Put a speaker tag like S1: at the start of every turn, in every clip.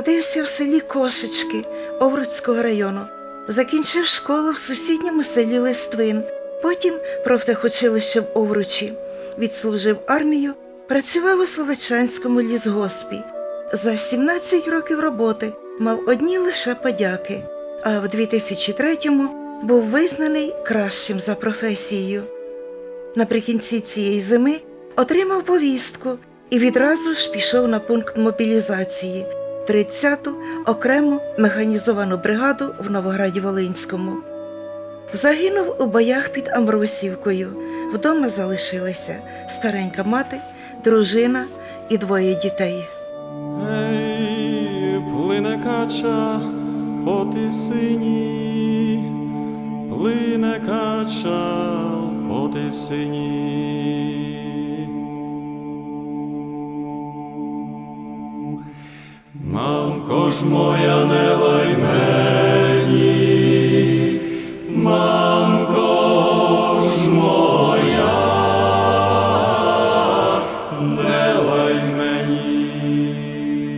S1: Народився в селі Кошечки Овруцького району. Закінчив школу в сусідньому селі Листвин, потім профтехучилище в Овручі. Відслужив армію, працював у Словечанському лісгоспі. За 17 років роботи мав одні лише подяки, а в 2003-му був визнаний кращим за професією. Наприкінці цієї зими отримав повістку і відразу ж пішов на пункт мобілізації 30-ту окрему механізовану бригаду в Новограді Волинському. Загинув у боях під Амросівкою. Вдома залишилися старенька мати, дружина і двоє дітей.
S2: Ей, плине кача по тисині, плине кача по тисині. Мамко ж моя не лай мені, мамко ж моя, не лай мені.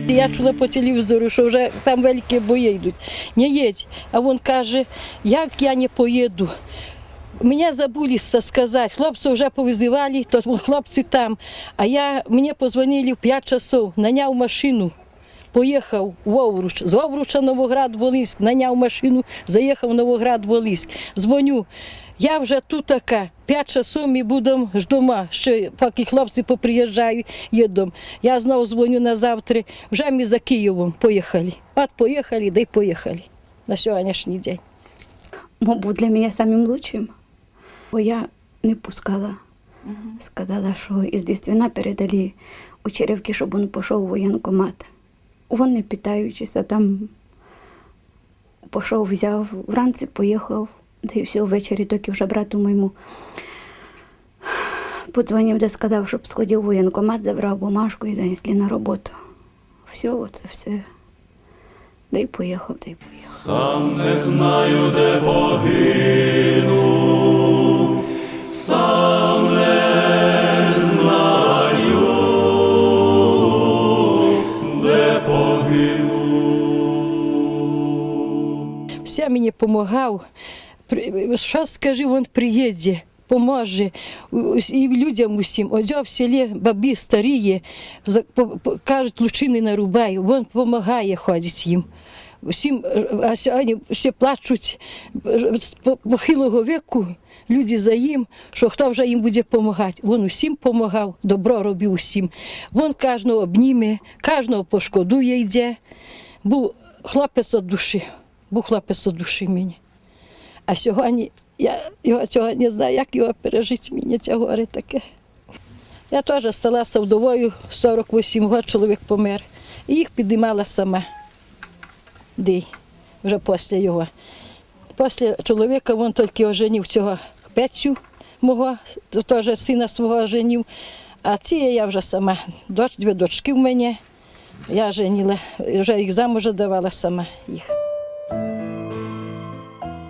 S3: Я чула по телевізору, що вже там великі бої йдуть. Не їдь. А він каже, як я не поїду. Мене забули сказати, хлопці вже повизивали, то хлопці там. А я, мені позвонили в 5 часов, наняв машину. Поїхав в Овруч, з Овруча Новоград Волинськ, наняв машину, заїхав в Новоград Волинськ. Дзвоню. Я вже тут така, 5 часов ми будемо ж дома, ще поки хлопці поприїжджають, їдемо. Я знову дзвоню на завтра, вже ми за Києвом поїхали. От поїхали, да й поїхали на сьогоднішній день.
S4: мабуть, для мене самим лучшим. Бо я не пускала. Сказала, що із дитина передали у Черевки, щоб він пішов у воєнкомат. Він не питаючися, там пішов, взяв, вранці поїхав, да і все, ввечері тільки вже брату моєму подзвонив, де сказав, щоб сходив у воєнкомат, забрав бумажку і занесли на роботу. Все, оце все. Да й поїхав, да й поїхав.
S2: Сам не знаю, де погину, сам де погину.
S3: Все мені допомагав. Що скажи, він приїде, поможе і людям усім. Ось в селі бабі старі, кажуть, лучини нарубай, він допомагає ходить їм. Всім, а сьогодні всі плачуть похилого віку. Люди за їм, що хто вже їм буде допомагати. Він усім допомагав, добро робив усім. Він кожного обніме, кожного пошкодує йде. Був хлопець від душі, був хлопець від душі мені. А сьогодні я його цього не знаю, як його пережити мені це горе таке. Я теж сталася вдовою 48 років, чоловік помер. І їх підіймала сама. Дий, вже після його. Після чоловіка він тільки оженив цього Петю мого, теж сина свого оженив. А ці я вже сама. Доч, дві дочки в мене. Я женіла, вже їх замуж давала сама їх.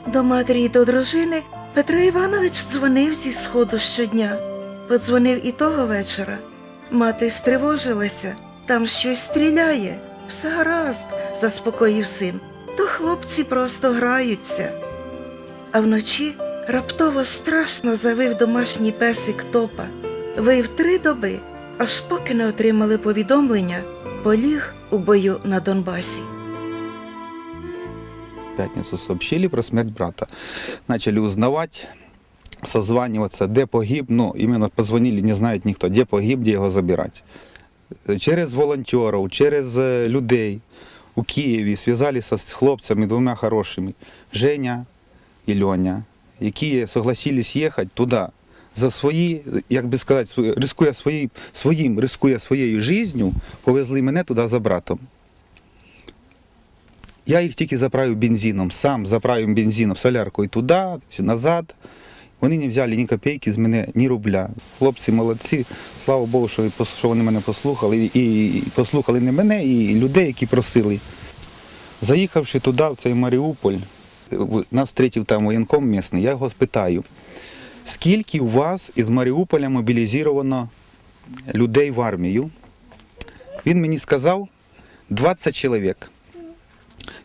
S1: До матері і до дружини Петро Іванович дзвонив зі сходу щодня. Подзвонив і того вечора. Мати стривожилася, там щось стріляє. Все гаразд, заспокоїв син. То хлопці просто граються. А вночі раптово страшно завив домашній песик топа. Вив три доби, аж поки не отримали повідомлення, поліг у бою на Донбасі.
S5: В пятницу сообщили про смерть брата. Начали узнавать, созваниваться, где погиб. Ну, именно позвонили, не знает никто, где погиб, где его забирать. Через волонтерів, через е, людей у Києві зв'язалися з хлопцями двома хорошими Женя і Льоня, які согласились їхати туди за свої, як би сказати, рискуя свої, своїм, рискуя своєю життю, повезли мене туди за братом. Я їх тільки заправив бензином, сам заправив бензином соляркою туди, назад. Вони не взяли ні копійки з мене, ні рубля. Хлопці молодці. Слава Богу, що, вони мене послухали. І, послухали не мене, і людей, які просили. Заїхавши туди, в цей Маріуполь, нас встретив там воєнком місний, я його спитаю, скільки у вас із Маріуполя мобілізовано людей в армію? Він мені сказав 20 чоловік.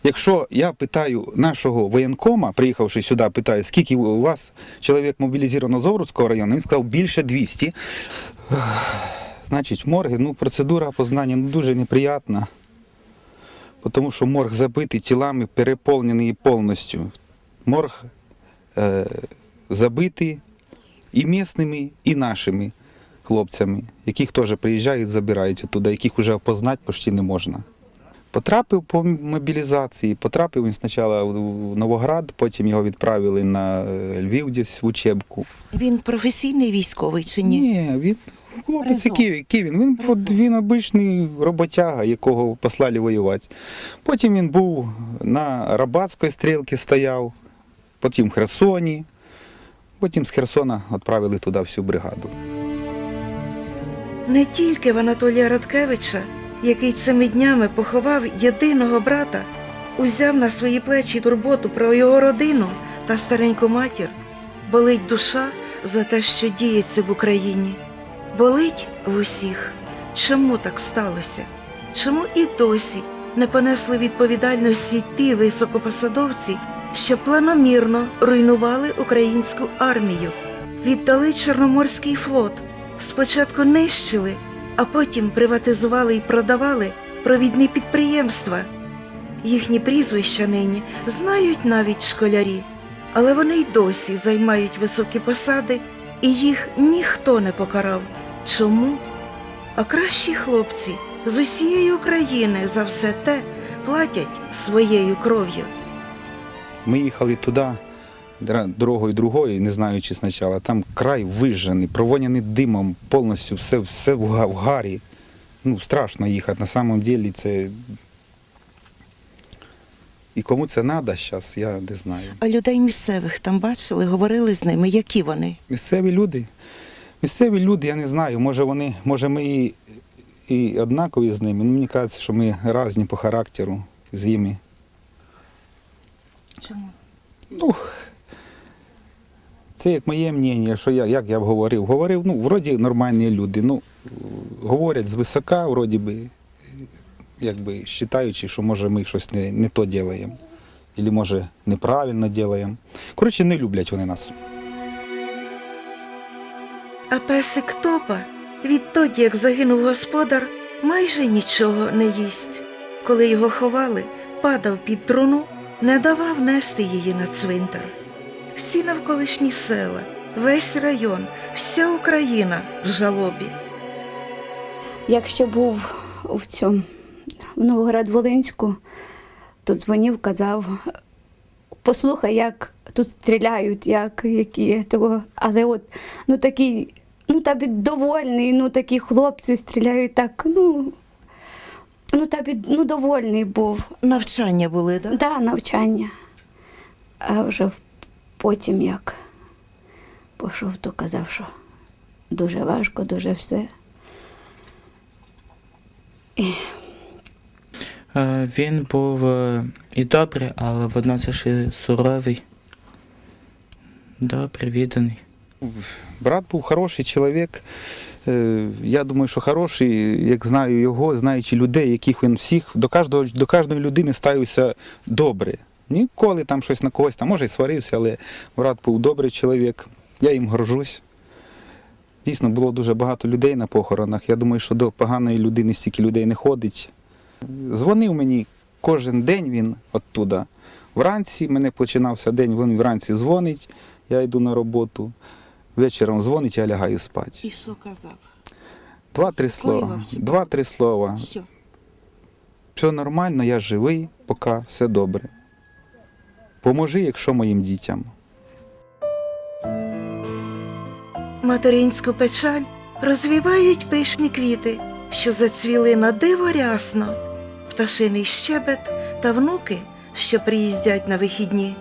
S5: Якщо я питаю нашого воєнкома, приїхавши сюди, питаю, скільки у вас чоловік мобілізовано з Овруцького району, він сказав більше 200. Значить, морги, ну, процедура опознання ну, дуже неприятна, тому що морг забитий тілами, переповнений повністю. Морг е, забитий і місними, і нашими хлопцями, яких теж приїжджають, забирають туди, яких вже опознати почти не можна. Потрапив по мобілізації, потрапив він спочатку в Новоград, потім його відправили на е, Львів десь в учебку.
S1: Він професійний військовий чи ні?
S5: Ні, він хлопець,
S1: Призов.
S5: який, який він? Він, от, він обичний роботяга, якого послали воювати. Потім він був на Рабатської стрілці стояв, потім в Херсоні, потім з Херсона відправили туди всю бригаду.
S1: Не тільки в Анатолія Радкевича, який цими днями поховав єдиного брата, узяв на свої плечі турботу про його родину та стареньку матір, болить душа за те, що діється в Україні. Болить в усіх. Чому так сталося? Чому і досі не понесли відповідальності ті високопосадовці, що планомірно руйнували українську армію, віддали Чорноморський флот, спочатку нищили, а потім приватизували і продавали провідні підприємства. Їхні прізвища нині знають навіть школярі, але вони й досі займають високі посади, і їх ніхто не покарав. Чому? А кращі хлопці з усієї України за все те платять своєю кров'ю.
S5: Ми їхали туди дорогою другою, не знаючи спочатку. Там край вижжений, провоняний димом, повністю все, все в гарі. Ну, страшно їхати. На самом деле це. І кому це треба зараз, я не знаю.
S1: А людей місцевих там бачили, говорили з ними, які вони.
S5: Місцеві люди. Місцеві люди, я не знаю, може вони, може ми і, і однакові з ними. Ну, мені кажеться, що ми різні по характеру з ними.
S1: Чому?
S5: Ну, це як моє мнення, що я, як я б говорив. Говорив, ну, вроді нормальні люди. Ну, говорять звисока, вроді би, якби вважаючи, що може ми щось не, не то робимо. Або може неправильно робимо. Коротше, не люблять вони нас.
S1: А песик топа відтоді, як загинув господар, майже нічого не їсть. Коли його ховали, падав під труну, не давав нести її на цвинтар. Всі навколишні села, весь район, вся Україна в жалобі.
S4: Якщо був в цьому в Новоград-Волинську, то дзвонив, казав, послухай, як тут стріляють, як які того. Але от ну такий, ну та довольний, ну такі хлопці стріляють так, ну. Ну, та ну, довольний був.
S1: Навчання були, так?
S4: Да, навчання. А вже потім, як пішов, то казав, що дуже важко, дуже все.
S6: Е, Він був е, і добрий, але водночас і суровий. Добрий, відданий.
S5: Брат був хороший чоловік. Е, Я думаю, що хороший, як знаю його, знаючи людей, яких він всіх, до кожного, до кожної людини ставився добре. Ніколи там щось на когось, там може і сварився, але брат був добрий чоловік. Я їм горжусь. Дійсно, було дуже багато людей на похоронах. Я думаю, що до поганої людини стільки людей не ходить. Дзвонив мені кожен день він оттуда. Вранці мене починався день, він вранці дзвонить, я йду на роботу. Вечором дзвонить, я лягаю спати.
S1: І що казав?
S5: Два-три слова. Два-три слова.
S1: Що?
S5: Все нормально, я живий, поки все добре. Поможи, якщо моїм дітям.
S1: Материнську печаль розвівають пишні квіти, що зацвіли на диво рясно, пташиний щебет та внуки, що приїздять на вихідні.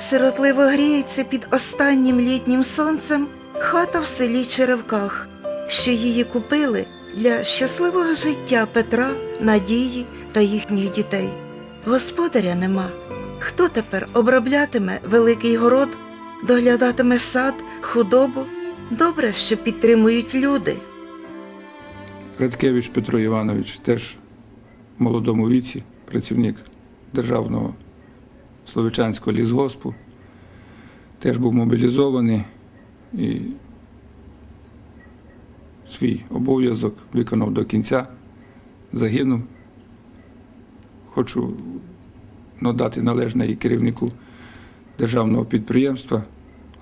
S1: Сиротливо гріється під останнім літнім сонцем хата в селі Черевках, що її купили для щасливого життя Петра, Надії та їхніх дітей. Господаря нема. Хто тепер оброблятиме великий город, доглядатиме сад, худобу? Добре, що підтримують люди.
S7: Радкевич Петро Іванович теж молодому віці, працівник державного Словичанського лісгоспу. Теж був мобілізований і свій обов'язок виконав до кінця, загинув. Хочу надати належне і керівнику державного підприємства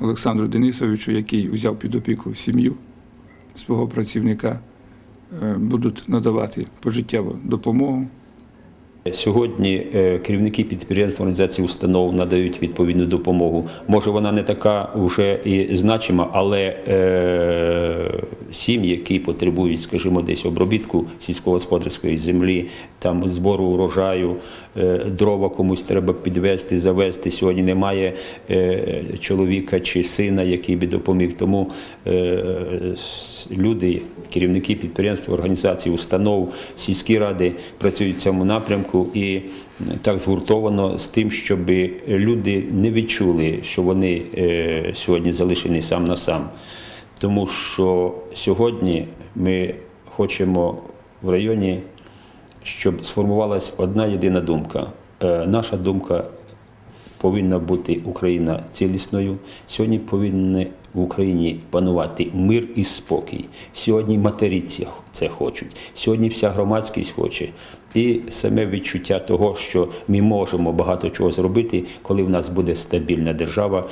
S7: Олександру Денисовичу, який взяв під опіку сім'ю свого працівника, Е, будуть надавати пожиттєву допомогу.
S8: Сьогодні е, керівники підприємств організацій установ надають відповідну допомогу. Може, вона не така вже і значима, але е, сім'ї, які потребують, скажімо, десь обробітку сільськогосподарської землі, там збору урожаю, е, дрова комусь треба підвезти, завезти. Сьогодні немає чоловіка чи сина, який би допоміг. Тому люди, керівники підприємств, організацій, установ, сільські ради працюють в цьому напрямку і так згуртовано з тим, щоб люди не відчули, що вони е, сьогодні залишені сам на сам. Тому що сьогодні ми хочемо в районі, щоб сформувалась одна єдина думка. Е, Наша думка повинна бути Україна цілісною. Сьогодні повинні в Україні панувати мир і спокій. Сьогодні матеріці це хочуть. Сьогодні вся громадськість хоче. І саме відчуття того, що ми можемо багато чого зробити, коли в нас буде стабільна держава.